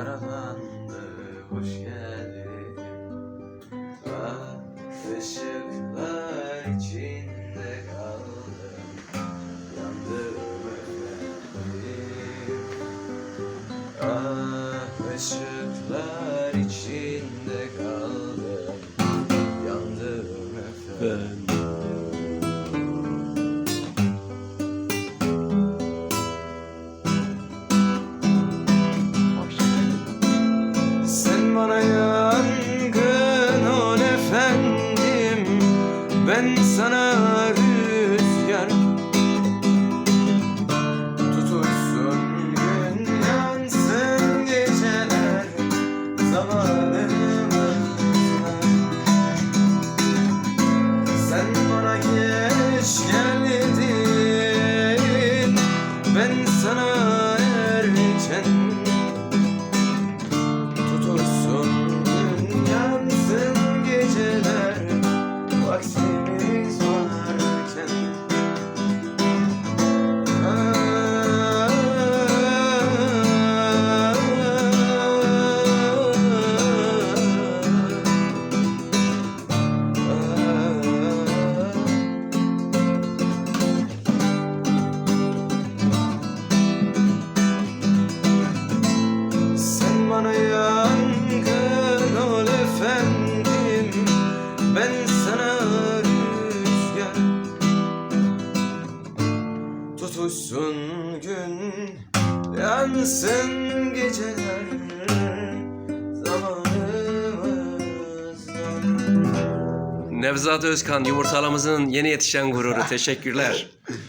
Karalandı hoş geldin. Bak ışıklar içinde kaldım. Yandım efendim. Ah ışıklar içinde bana yangın ol efendim? Ben sana rüzgar. Tutulsun gün yansın geceler Zamanım Sen bana geç gel bana ya Doğsun gün Yansın geceler Zamanımızdan Nevzat Özkan yumurtalamızın yeni yetişen gururu. Teşekkürler.